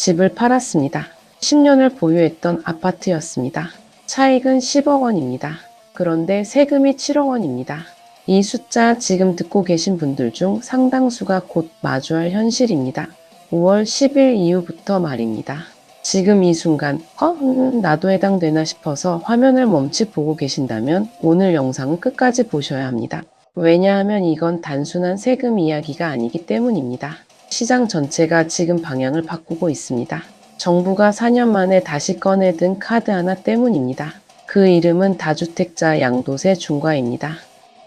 집을 팔았습니다. 10년을 보유했던 아파트였습니다. 차익은 10억 원입니다. 그런데 세금이 7억 원입니다. 이 숫자 지금 듣고 계신 분들 중 상당수가 곧 마주할 현실입니다. 5월 10일 이후부터 말입니다. 지금 이 순간, 어? 음, 나도 해당되나 싶어서 화면을 멈추 보고 계신다면 오늘 영상은 끝까지 보셔야 합니다. 왜냐하면 이건 단순한 세금 이야기가 아니기 때문입니다. 시장 전체가 지금 방향을 바꾸고 있습니다. 정부가 4년 만에 다시 꺼내든 카드 하나 때문입니다. 그 이름은 다주택자 양도세 중과입니다.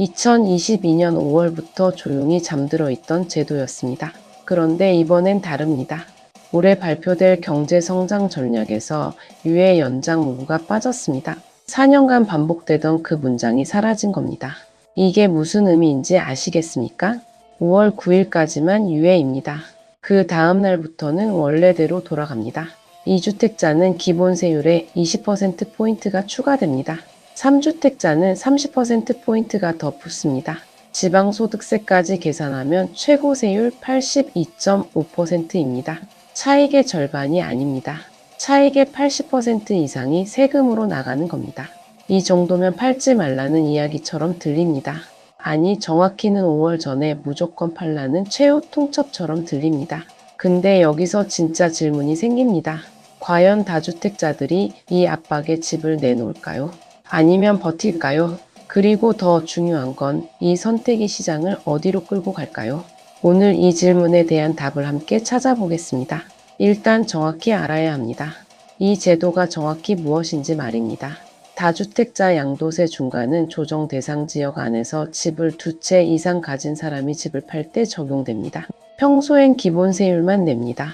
2022년 5월부터 조용히 잠들어 있던 제도였습니다. 그런데 이번엔 다릅니다. 올해 발표될 경제성장 전략에서 유예 연장 문구가 빠졌습니다. 4년간 반복되던 그 문장이 사라진 겁니다. 이게 무슨 의미인지 아시겠습니까? 5월 9일까지만 유예입니다. 그 다음 날부터는 원래대로 돌아갑니다. 2주택자는 기본 세율에 20%포인트가 추가됩니다. 3주택자는 30%포인트가 더 붙습니다. 지방소득세까지 계산하면 최고 세율 82.5%입니다. 차익의 절반이 아닙니다. 차익의 80% 이상이 세금으로 나가는 겁니다. 이 정도면 팔지 말라는 이야기처럼 들립니다. 아니, 정확히는 5월 전에 무조건 팔라는 최후 통첩처럼 들립니다. 근데 여기서 진짜 질문이 생깁니다. 과연 다주택자들이 이 압박에 집을 내놓을까요? 아니면 버틸까요? 그리고 더 중요한 건 이 선택의 시장을 어디로 끌고 갈까요? 오늘 이 질문에 대한 답을 함께 찾아보겠습니다. 일단 정확히 알아야 합니다. 이 제도가 정확히 무엇인지 말입니다. 다주택자 양도세 중과는 조정 대상 지역 안에서 집을 두 채 이상 가진 사람이 집을 팔 때 적용됩니다. 평소엔 기본 세율만 냅니다.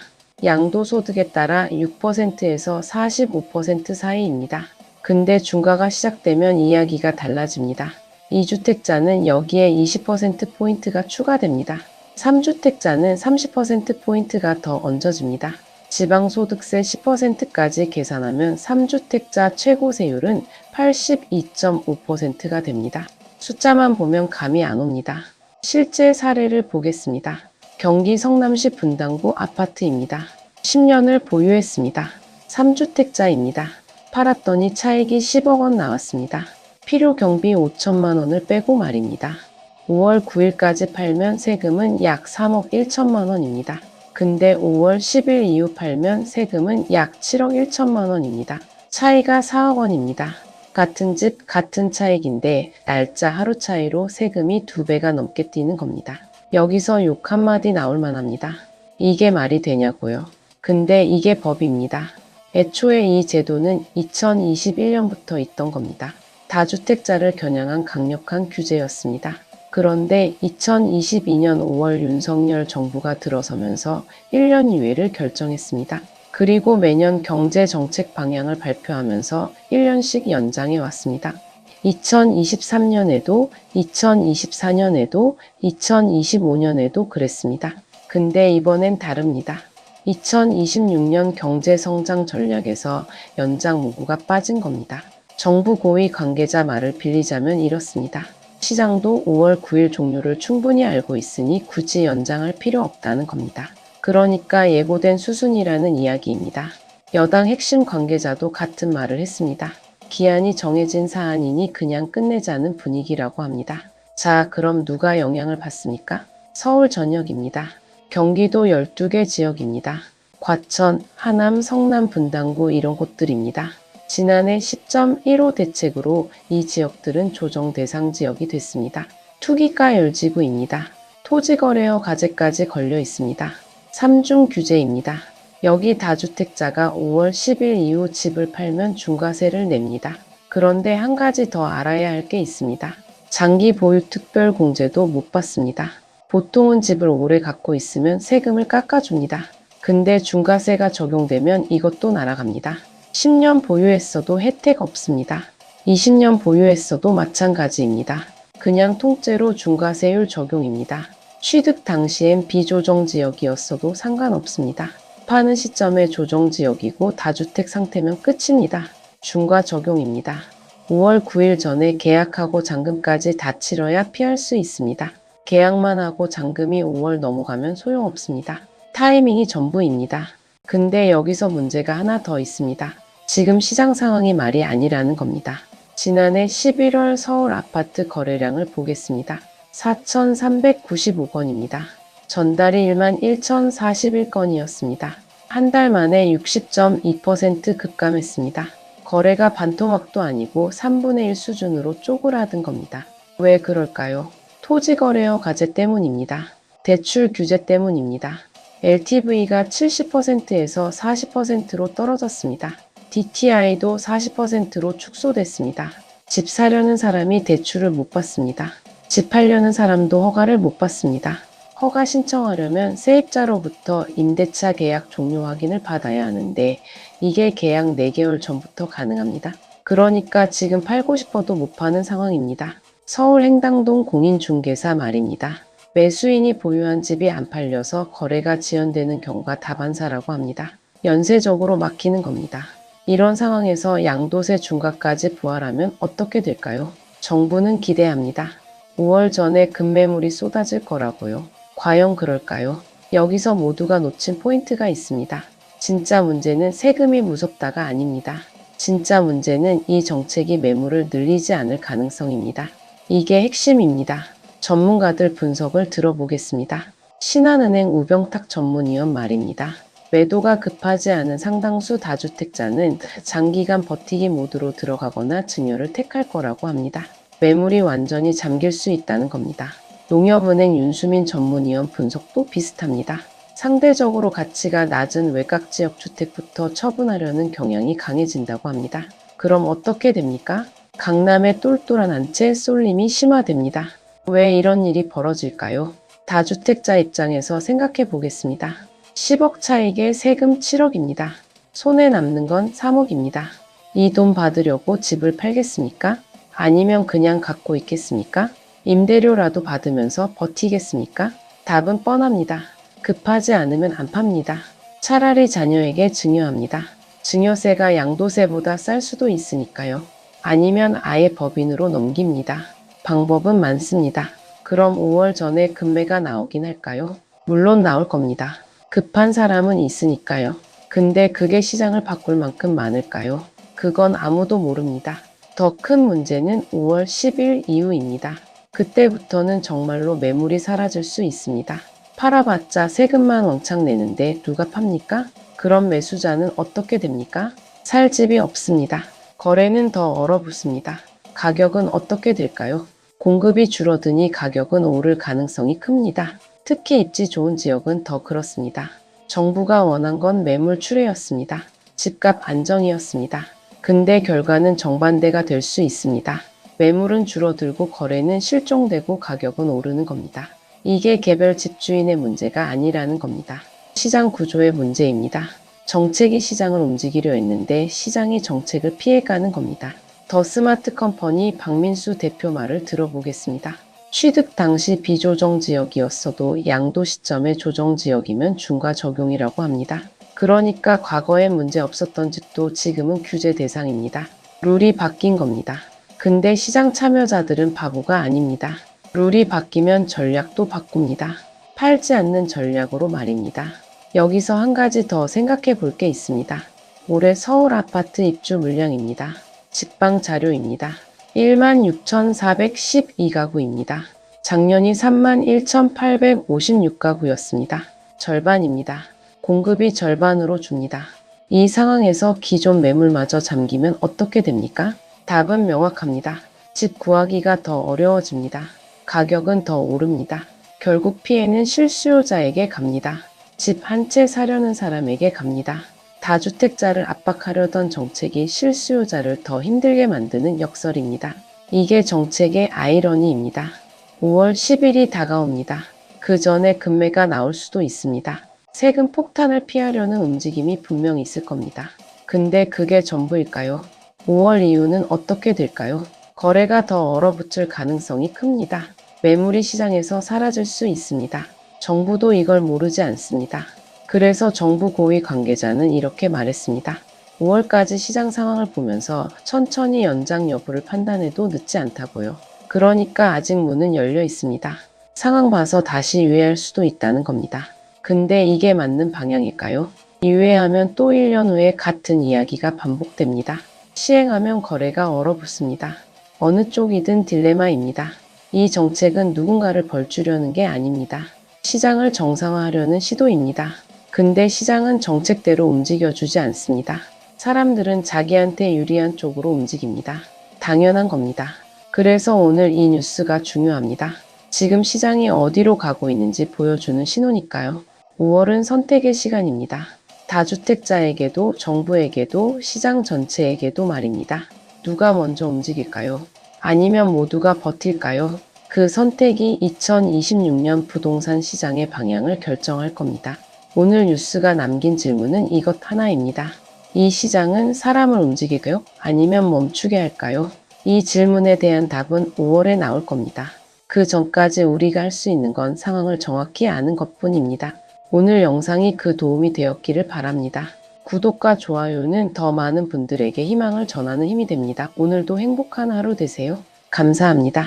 양도소득에 따라 6%에서 45% 사이입니다. 근데 중과가 시작되면 이야기가 달라집니다. 2주택자는 여기에 20%포인트가 추가됩니다. 3주택자는 30%포인트가 더 얹어집니다. 지방소득세 10%까지 계산하면 3주택자 최고세율은 82.5%가 됩니다. 숫자만 보면 감이 안 옵니다. 실제 사례를 보겠습니다. 경기 성남시 분당구 아파트입니다. 10년을 보유했습니다. 3주택자입니다. 팔았더니 차익이 10억 원 나왔습니다. 필요 경비 5천만 원을 빼고 말입니다. 5월 9일까지 팔면 세금은 약 3억 1천만 원입니다. 근데 5월 10일 이후 팔면 세금은 약 7억 1천만 원입니다. 차이가 4억 원입니다. 같은 집, 같은 차익인데 날짜 하루 차이로 세금이 두 배가 넘게 뛰는 겁니다. 여기서 욕 한마디 나올 만합니다. 이게 말이 되냐고요. 근데 이게 법입니다. 애초에 이 제도는 2021년부터 있던 겁니다. 다주택자를 겨냥한 강력한 규제였습니다. 그런데 2022년 5월 윤석열 정부가 들어서면서 1년 이외를 결정했습니다. 그리고 매년 경제 정책 방향을 발표하면서 1년씩 연장해 왔습니다. 2023년에도, 2024년에도, 2025년에도 그랬습니다. 근데 이번엔 다릅니다. 2026년 경제성장 전략에서 연장 문구가 빠진 겁니다. 정부 고위 관계자 말을 빌리자면 이렇습니다. 시장도 5월 9일 종료를 충분히 알고 있으니 굳이 연장할 필요 없다는 겁니다. 그러니까 예고된 수순이라는 이야기입니다. 여당 핵심 관계자도 같은 말을 했습니다. 기한이 정해진 사안이니 그냥 끝내자는 분위기라고 합니다. 자, 그럼 누가 영향을 받습니까? 서울 전역입니다. 경기도 12개 지역입니다. 과천, 하남, 성남, 분당구 이런 곳들입니다. 지난해 10.15 대책으로 이 지역들은 조정 대상 지역이 됐습니다. 투기가 열지구입니다. 토지거래허 가제까지 걸려 있습니다. 3중 규제입니다. 여기 다주택자가 5월 10일 이후 집을 팔면 중과세를 냅니다. 그런데 한 가지 더 알아야 할 게 있습니다. 장기 보유 특별 공제도 못 받습니다. 보통은 집을 오래 갖고 있으면 세금을 깎아줍니다. 근데 중과세가 적용되면 이것도 날아갑니다. 10년 보유했어도 혜택 없습니다. 20년 보유했어도 마찬가지입니다. 그냥 통째로 중과세율 적용입니다. 취득 당시엔 비조정 지역이었어도 상관없습니다. 파는 시점에 조정 지역이고 다주택 상태면 끝입니다. 중과 적용입니다. 5월 9일 전에 계약하고 잔금까지 다 치러야 피할 수 있습니다. 계약만 하고 잔금이 5월 넘어가면 소용없습니다. 타이밍이 전부입니다. 근데 여기서 문제가 하나 더 있습니다. 지금 시장 상황이 말이 아니라는 겁니다. 지난해 11월 서울 아파트 거래량을 보겠습니다. 4,395건입니다. 전달이 1만 1,041건이었습니다. 한 달 만에 60.2% 급감했습니다. 거래가 반토막도 아니고 3분의 1 수준으로 쪼그라든 겁니다. 왜 그럴까요? 토지거래어 과제 때문입니다. 대출 규제 때문입니다. LTV가 70%에서 40%로 떨어졌습니다. DTI도 40%로 축소됐습니다. 집 사려는 사람이 대출을 못 받습니다. 집 팔려는 사람도 허가를 못 받습니다. 허가 신청하려면 세입자로부터 임대차 계약 종료 확인을 받아야 하는데 이게 계약 4개월 전부터 가능합니다. 그러니까 지금 팔고 싶어도 못 파는 상황입니다. 서울 행당동 공인중개사 말입니다. 매수인이 보유한 집이 안 팔려서 거래가 지연되는 경우가 다반사라고 합니다. 연쇄적으로 막히는 겁니다. 이런 상황에서 양도세 중과까지 부활하면 어떻게 될까요? 정부는 기대합니다. 5월 전에 급매물이 쏟아질 거라고요. 과연 그럴까요? 여기서 모두가 놓친 포인트가 있습니다. 진짜 문제는 세금이 무섭다가 아닙니다. 진짜 문제는 이 정책이 매물을 늘리지 않을 가능성입니다. 이게 핵심입니다. 전문가들 분석을 들어보겠습니다. 신한은행 우병탁 전문위원 말입니다. 매도가 급하지 않은 상당수 다주택자는 장기간 버티기 모드로 들어가거나 증여를 택할 거라고 합니다. 매물이 완전히 잠길 수 있다는 겁니다. 농협은행 윤수민 전문위원 분석도 비슷합니다. 상대적으로 가치가 낮은 외곽 지역 주택부터 처분하려는 경향이 강해진다고 합니다. 그럼 어떻게 됩니까? 강남의 똘똘한 한 채 쏠림이 심화됩니다. 왜 이런 일이 벌어질까요? 다주택자 입장에서 생각해 보겠습니다. 10억 차익에 세금 7억입니다. 손에 남는 건 3억입니다. 이 돈 받으려고 집을 팔겠습니까? 아니면 그냥 갖고 있겠습니까? 임대료라도 받으면서 버티겠습니까? 답은 뻔합니다. 급하지 않으면 안 팝니다. 차라리 자녀에게 증여합니다. 증여세가 양도세보다 쌀 수도 있으니까요. 아니면 아예 법인으로 넘깁니다. 방법은 많습니다. 그럼 5월 전에 금매가 나오긴 할까요? 물론 나올 겁니다. 급한 사람은 있으니까요. 근데 그게 시장을 바꿀 만큼 많을까요? 그건 아무도 모릅니다. 더 큰 문제는 5월 10일 이후입니다. 그때부터는 정말로 매물이 사라질 수 있습니다. 팔아봤자 세금만 왕창 내는데 누가 팝니까? 그럼 매수자는 어떻게 됩니까? 살 집이 없습니다. 거래는 더 얼어붙습니다. 가격은 어떻게 될까요? 공급이 줄어드니 가격은 오를 가능성이 큽니다. 특히 입지 좋은 지역은 더 그렇습니다. 정부가 원한 건 매물 출회였습니다. 집값 안정이었습니다. 근데 결과는 정반대가 될 수 있습니다. 매물은 줄어들고 거래는 실종되고 가격은 오르는 겁니다. 이게 개별 집주인의 문제가 아니라는 겁니다. 시장 구조의 문제입니다. 정책이 시장을 움직이려 했는데 시장이 정책을 피해가는 겁니다. 더 스마트 컴퍼니 박민수 대표 말을 들어보겠습니다. 취득 당시 비조정 지역이었어도 양도 시점의 조정 지역이면 중과 적용이라고 합니다. 그러니까 과거에 문제 없었던 집도 지금은 규제 대상입니다. 룰이 바뀐 겁니다. 근데 시장 참여자들은 바보가 아닙니다. 룰이 바뀌면 전략도 바꿉니다. 팔지 않는 전략으로 말입니다. 여기서 한 가지 더 생각해 볼 게 있습니다. 올해 서울 아파트 입주 물량입니다. 직방 자료입니다. 16,412가구입니다. 작년이 31,856가구였습니다. 절반입니다. 공급이 절반으로 줍니다. 이 상황에서 기존 매물마저 잠기면 어떻게 됩니까? 답은 명확합니다. 집 구하기가 더 어려워집니다. 가격은 더 오릅니다. 결국 피해는 실수요자에게 갑니다. 집 한 채 사려는 사람에게 갑니다. 다주택자를 압박하려던 정책이 실수요자를 더 힘들게 만드는 역설입니다. 이게 정책의 아이러니입니다. 5월 10일이 다가옵니다. 그 전에 금매가 나올 수도 있습니다. 세금 폭탄을 피하려는 움직임이 분명 있을 겁니다. 근데 그게 전부일까요? 5월 이후는 어떻게 될까요? 거래가 더 얼어붙을 가능성이 큽니다. 매물이 시장에서 사라질 수 있습니다. 정부도 이걸 모르지 않습니다. 그래서 정부 고위 관계자는 이렇게 말했습니다. 5월까지 시장 상황을 보면서 천천히 연장 여부를 판단해도 늦지 않다고요. 그러니까 아직 문은 열려 있습니다. 상황 봐서 다시 유예할 수도 있다는 겁니다. 근데 이게 맞는 방향일까요? 이외하면 또 1년 후에 같은 이야기가 반복됩니다. 시행하면 거래가 얼어붙습니다. 어느 쪽이든 딜레마입니다. 이 정책은 누군가를 벌주려는 게 아닙니다. 시장을 정상화하려는 시도입니다. 근데 시장은 정책대로 움직여주지 않습니다. 사람들은 자기한테 유리한 쪽으로 움직입니다. 당연한 겁니다. 그래서 오늘 이 뉴스가 중요합니다. 지금 시장이 어디로 가고 있는지 보여주는 신호니까요. 5월은 선택의 시간입니다. 다주택자에게도 정부에게도 시장 전체에게도 말입니다. 누가 먼저 움직일까요? 아니면 모두가 버틸까요? 그 선택이 2026년 부동산 시장의 방향을 결정할 겁니다. 오늘 뉴스가 남긴 질문은 이것 하나입니다. 이 시장은 사람을 움직이고요? 아니면 멈추게 할까요? 이 질문에 대한 답은 5월에 나올 겁니다. 그 전까지 우리가 할 수 있는 건 상황을 정확히 아는 것 뿐입니다. 오늘 영상이 그 도움이 되었기를 바랍니다. 구독과 좋아요는 더 많은 분들에게 희망을 전하는 힘이 됩니다. 오늘도 행복한 하루 되세요. 감사합니다.